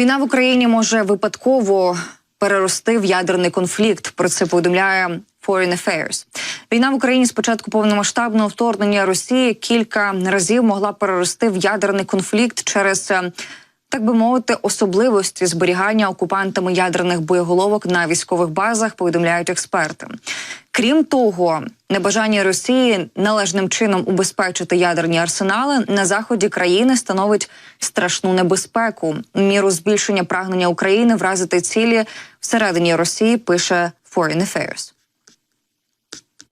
Війна в Україні може випадково перерости в ядерний конфлікт. Про це повідомляє Foreign Affairs. Війна в Україні з початку повномасштабного вторгнення Росії кілька разів могла перерости в ядерний конфлікт через. Так би мовити, особливості зберігання окупантами ядерних боєголовок на військових базах повідомляють експерти. Крім того, небажання Росії належним чином убезпечити ядерні арсенали на заході країни становить страшну небезпеку. Міру збільшення прагнення України вразити цілі всередині Росії пише Foreign Affairs.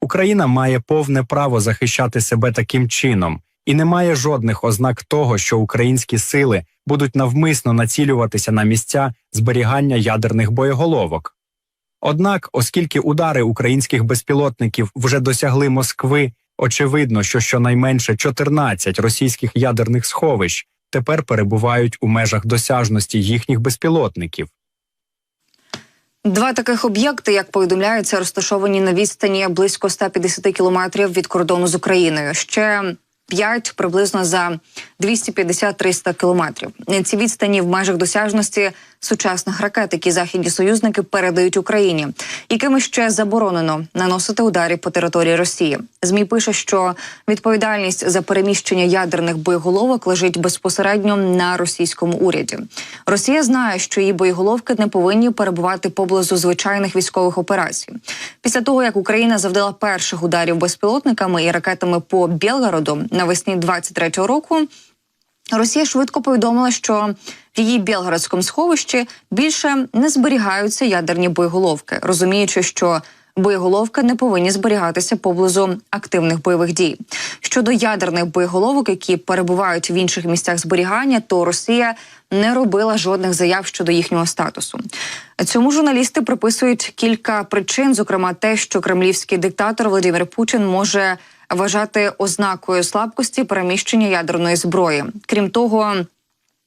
Україна має повне право захищати себе таким чином, і немає жодних ознак того, що українські сили будуть навмисно націлюватися на місця зберігання ядерних боєголовок. Однак, оскільки удари українських безпілотників вже досягли Москви, очевидно, що щонайменше 14 російських ядерних сховищ тепер перебувають у межах досяжності їхніх безпілотників. Два таких об'єкти, як повідомляється, розташовані на відстані близько 150 кілометрів від кордону з Україною. Ще п'ять приблизно за 250-300 кілометрів. Ці відстані в межах досяжності сучасних ракет, які західні союзники передають Україні, якими ще заборонено наносити удари по території Росії. Змі пише, що відповідальність за переміщення ядерних боєголовок лежить безпосередньо на російському уряді. Росія знає, що її боєголовки не повинні перебувати поблизу звичайних військових операцій. Після того як Україна завдала перших ударів безпілотниками і ракетами по Білгороду навесні 23-го року. Росія швидко повідомила, що в її Білгородському сховищі більше не зберігаються ядерні боєголовки, розуміючи, що боєголовки не повинні зберігатися поблизу активних бойових дій. Щодо ядерних боєголовок, які перебувають в інших місцях зберігання, то Росія не робила жодних заяв щодо їхнього статусу. Цьому журналісти приписують кілька причин, зокрема те, що кремлівський диктатор Володимир Путін може вважати ознакою слабкості переміщення ядерної зброї. Крім того,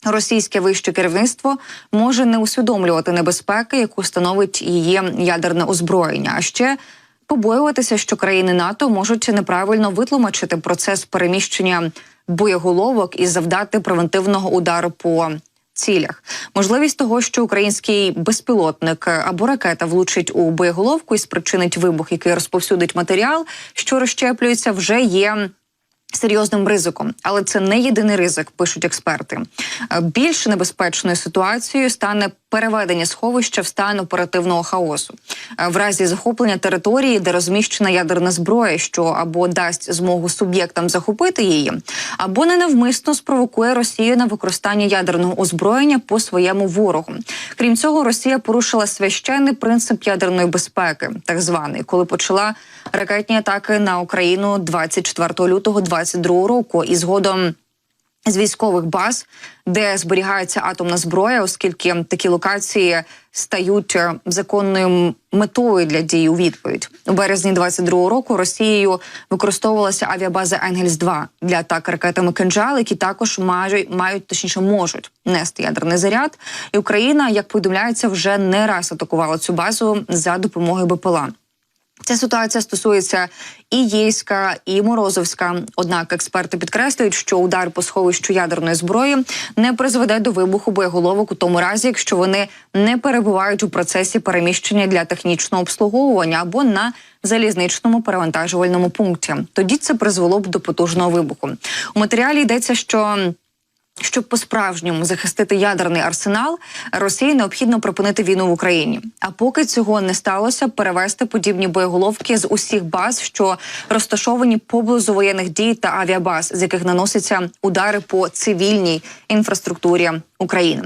російське вище керівництво може не усвідомлювати небезпеки, яку становить її ядерне озброєння. А ще побоюватися, що країни НАТО можуть неправильно витлумачити процес переміщення боєголовок і завдати превентивного удару по цілях. Можливість того, що український безпілотник або ракета влучить у боєголовку і спричинить вибух, який розповсюдить матеріал, що розщеплюється, вже є. Серйозним ризиком, але це не єдиний ризик, пишуть експерти. Е, Більш небезпечною ситуацією стане переведення сховища в стан оперативного хаосу Е, в разі захоплення території, де розміщена ядерна зброя, що або дасть змогу суб'єктам захопити її, або ненавмисно спровокує Росію на використання ядерного озброєння по своєму ворогу. Крім цього, Росія порушила священний принцип ядерної безпеки, так званий, коли почала ракетні атаки на Україну 24 лютого 2022 року, і згодом. З військових баз, де зберігається атомна зброя, оскільки такі локації стають е, законною метою для дій у відповідь у березні 22-го року. Росією використовувалася авіабаза Енгельс 2 для атак ракетами «Кинжал», які також мають, мають точніше можуть нести ядерний заряд. І Україна, як повідомляється, вже не раз атакувала цю базу за допомогою БПЛА. Ця ситуація стосується і Єйська, і Морозовська. Однак експерти підкреслюють, що удар по сховищу ядерної зброї не призведе до вибуху боєголовок у тому разі, якщо вони не перебувають у процесі переміщення для технічного обслуговування або на залізничному перевантажувальному пункті. Тоді це призвело б до потужного вибуху. У матеріалі йдеться, що щоб по-справжньому захистити ядерний арсенал, Росії необхідно припинити війну в Україні. А поки цього не сталося, перевести подібні боєголовки з усіх баз, що розташовані поблизу воєнних дій та авіабаз, з яких наносяться удари по цивільній інфраструктурі України.